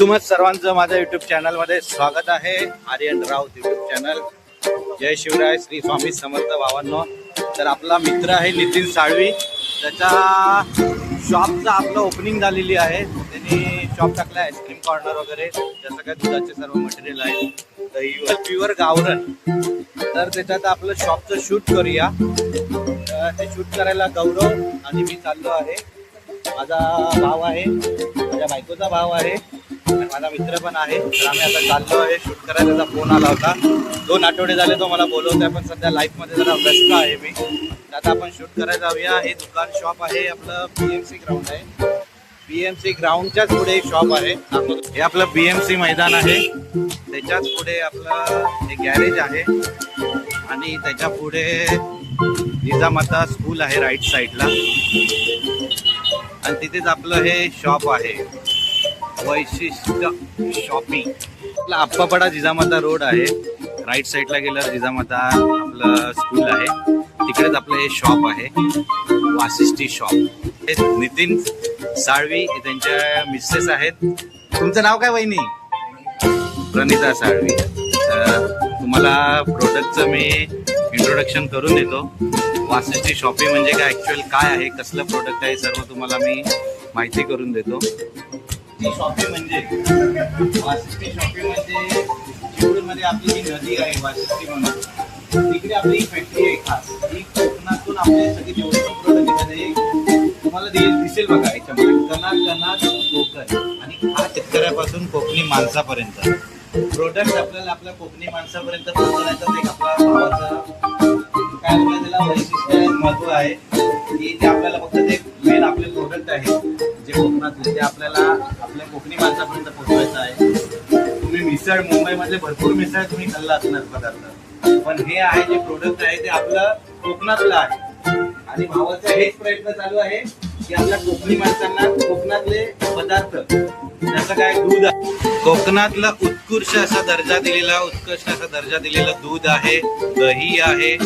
तुम्हा सर्वांचं माझ्या युट्यूब चॅनलमध्ये स्वागत आहे. आर्यन राऊत युट्यूब चॅनल जय शिवराय श्री स्वामी समर्थ भावांनो तर आपला मित्र आहे नितीन साळवी. त्याच्या शॉपचं आपलं ओपनिंग झालेली आहे. त्यांनी शॉप टाकलं आईस्क्रीम कॉर्नर वगैरे. जसं सगळ्या दुधाचे सर्व मटेरियल आहे दही प्युअर गावरण. तर त्याच्यात आपलं शॉपचं शूट करूया. ते शूट करायला गौरव आणि मी चाललो आहे. माझा भाव आहे. माझ्या बायकोचा भाव आहे. माझा मित्र पण आहे. तर आम्ही आता चाललो आहे. शूट करायला त्याचा फोन आला होता. दोन आठवडे झाले तो मला बोलवतोय पण सध्या लाईफमध्ये जरा व्यस्त आहे मी. तर आता आपण शूट करायला जाऊया. हे दुकान शॉप आहे. आपलं बीएमसी ग्राउंड आहे. बी एम सी ग्राउंडच्याच पुढे एक शॉप आहे. हे आपलं बी एम सी मैदान आहे. त्याच्याच पुढे आपलं हे गॅरेज आहे. आणि त्याच्या पुढे जिजामाता स्कूल आहे राईट साईडला आणि तिथेच आपलं हे शॉप आहे. वैशिष्ट्य शॉपिंग आपला आप्पापडा जिजामाता रोड आहे. राईट साईडला गेल्यावर जिजामाता आपलं स्कूल आहे. तिकडेच आपलं हे शॉप आहे. वासिष्ठी शॉप हे नितीन साळवी हे त्यांच्या मिसेस आहेत. तुमचं नाव काय वहिनी? प्रणिता साळवी. तुम्हाला प्रोडक्टचं मी इंट्रोडक्शन करून देतो. वासिष्ठी शॉपिंग म्हणजे काय? ॲक्च्युअल काय आहे? कसलं प्रोडक्ट आहे? सर्व तुम्हाला मी माहिती करून देतो. ती शॉपिंग म्हणजे? वासिष्ठी शॉपिंग म्हणजे चिपळूणमध्ये आपली जी नदी आहे वासिष्ठी म्हणून तिकडे आपली फॅक्टरी आहे खास. ही कोकणातून आपले सगळे जेवढे प्रोडक्ट येतात तुम्हाला दिसेल बघा याच्यामध्ये. कणा कणात कोकण. आणि हा शेतकऱ्यापासून कोकणी माणसापर्यंत. प्रोडक्ट आपल्याला आपल्या कोकणी माणसापर्यंत पोहोचवण्याचा एक आपला भावाचा काय आपल्याला त्याला वैशिष्ट्य आहे महत्त्व आहे. की ते आपल्याला फक्त ते मेन आपले प्रोडक्ट आहे. जे कोकणातले ते आपल्याला आपल्या कोकणी माणसापर्यंत पोहोचवायचं आहे. तुम्ही मिसळ मुंबईमधले भरपूर मिसळ तुम्ही खाल्ला असणार पदार्थ. पण हे आहे जे प्रोडक्ट आहे ते आपलं कोकणातलं आहे. आणि भावाचा हेच प्रयत्न चालू आहे की आपल्या कोकणी माणसांना कोकणातले पदार्थ जसं काय दूध कोकणातला उत्कृष्ट असा दर्जा दिलेला उत्कृष्ट असा दर्जा दिलेला दूध आहे दही आहे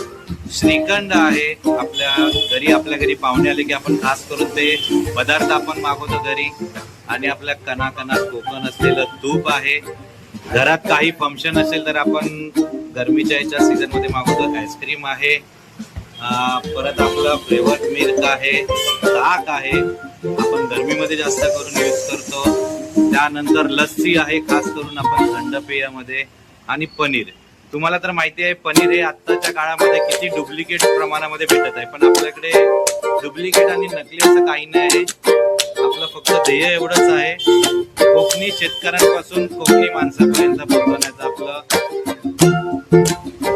श्रीखंड आहे. आपल्या घरी आपल्या घरी पाहुणे आले की आपण खास करून ते पदार्थ आपण मागवतो घरी. आणि आपल्या कणाकणात कोकण असलेलं तूप आहे. घरात काही फंक्शन असेल तर आपण गरमीच्या याच्या सीझनमध्ये मागवतो. आईस्क्रीम आहे. परत आपलं फ्लेवर्ड मिल्क आहे. ताक आहे. आपण गरमीमध्ये जास्त करून यूज करतो. त्यानंतर लस्सी आहे. खास करून आपण थंड पेयामध्ये. आणि पनीर. तुम्हाला तर माहिती आहे पनीर हे आत्ताच्या काळामध्ये किती डुप्लिकेट प्रमाणामध्ये भेटत आहे. पण आपल्याकडे डुप्लिकेट आणि नकली असं काही नाही आहे. आपलं फक्त ध्येय एवढंच आहे. कोकणी शेतकऱ्यांपासून कोकणी माणसापर्यंत पोहोचवण्याचं आपलं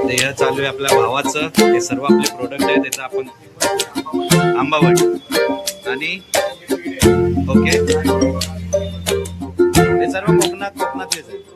ध्येय चालू आहे आपल्या भावाचं. हे सर्व आपले प्रोडक्ट आहे त्याचं आपण आंबावट आणि ओके. हे सर्व कोकणात कोकणातलेच आहे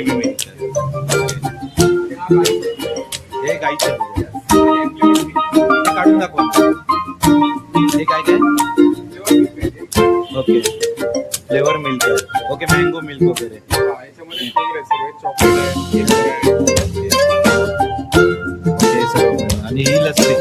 हा हे गाईचं काढून दाखवा. हे काय काय? Okay flavour milk okay mango milk वगैरे. याच्यामध्ये हे आणि ही लस्सी.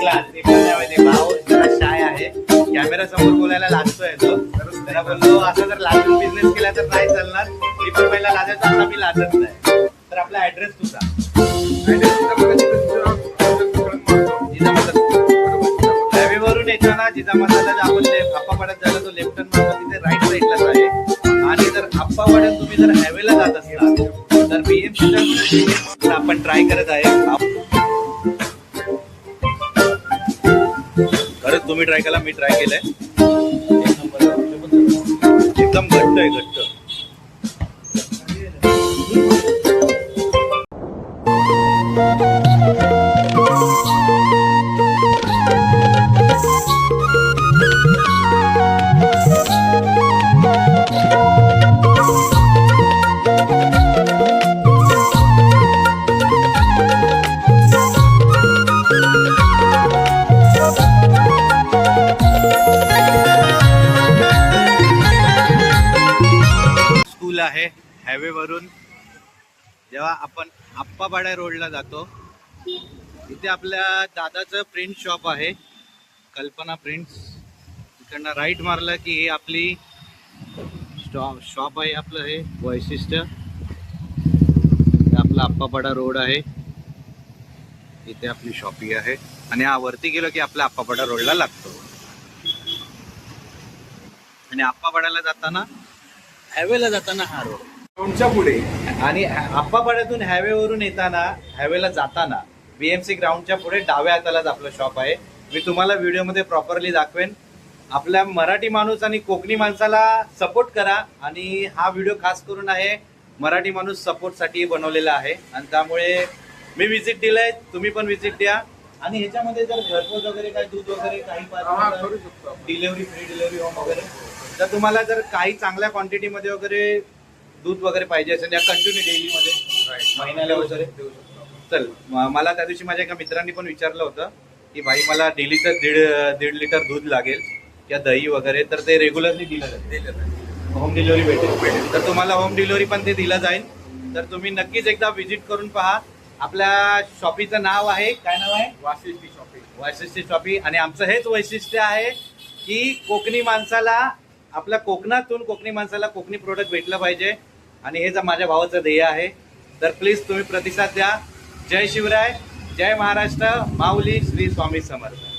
क्लास ते पण नाही माहिती भाऊ जरा शाय आहे. कॅमेरा समोर बोलायला लाजतोय तो. त्याला बोललो असं जर लाजून बिझनेस केला तर नाही चालणार. मी पण पहिला लाजायचा आता मी लाजत नाही. येताना जिजामाताला आपण लेफ्ट आप्पापाड्यात जायला तो लेफ्ट टर्न मारतो तिथे राईट साईडलाच आहे. आणि जर आप्पापाड्यात तुम्ही जर हायवेला जात असता तर बीएमसी आपण ट्राय करत आहे. खरंच तुम्ही ट्राय केला मी ट्राय केलंय. एकदम घट्ट आहे घट्ट. आहे हायवेवरून जेव्हा आपण आप्पापाड्या रोडला जातो इथे आपल्या दादाचं प्रिंट शॉप आहे. कल्पना प्रिंट्स तिकडनं राईट मारलं की हे आपली शॉप आहे आपलं हे वैशिष्ट्य. आपला आप्पापाडा रोड आहे. इथे आपली शॉपिंग आहे. आणि हा वरती गेलो की आपल्या आप्पापाडा रोडला लागतो. आणि आप्पापाड्याला जाताना हायवेला जाताना हा रोड. ग्राउंडच्या पुढे आणि आप्पापाड्यातून हायवे वरून येताना हायवेला जाताना बीएमसी ग्राउंडच्या पुढे डाव्या हातालाच आपलं शॉप आहे. मी तुम्हाला व्हिडिओमध्ये प्रॉपरली दाखवेन. आपल्या मराठी माणूस आणि कोकणी माणसाला सपोर्ट करा आणि हा व्हिडिओ खास करून आहे मराठी माणूस सपोर्टसाठी बनवलेला आहे. आणि त्यामुळे मी विजिट दिलंय तुम्ही पण विजिट द्या. आणि ह्याच्यामध्ये जर घरपोच वगैरे काही दूध वगैरे काही. डिलेवरी फ्री डिलेवरी होम वगैरे तर तुम्हाला जर काही चांगल्या क्वांटिटीमध्ये वगैरे दूध वगैरे पाहिजे असेल या कंटिन्यू डेलीमध्ये. महिन्याला वगैरे. देऊ शकतो. चल म- मला त्या दिवशी माझ्या एका मित्रांनी पण विचारलं होतं की भाई मला डेलीचं दीड दीड लिटर दूध लागेल किंवा दही वगैरे तर ते रेग्युलरली दिलं जाईल. दिलं. होम डिलिव्हरी भेटेल. तर तुम्हाला होम डिलिव्हरी पण ते दिलं जाईल. तर तुम्ही नक्कीच एकदा व्हिजिट करून पहा. आपल्या शॉपीचं नाव आहे काय नाव आहे? वाशिष्ठी शॉपिंग वैशिष्ट्य शॉपी आणि आमचं हेच वैशिष्ट्य आहे की कोकणी माणसाला आपल्या कोकणातून कोकणी माणसाला कोकणी प्रोडक्ट भेटलं पाहिजे. आणि हे जर माझ्या भावाचं ध्येय आहे तर प्लीज तुम्ही प्रतिसाद द्या. जय शिवराय जय महाराष्ट्र माऊली श्री स्वामी समर्थ.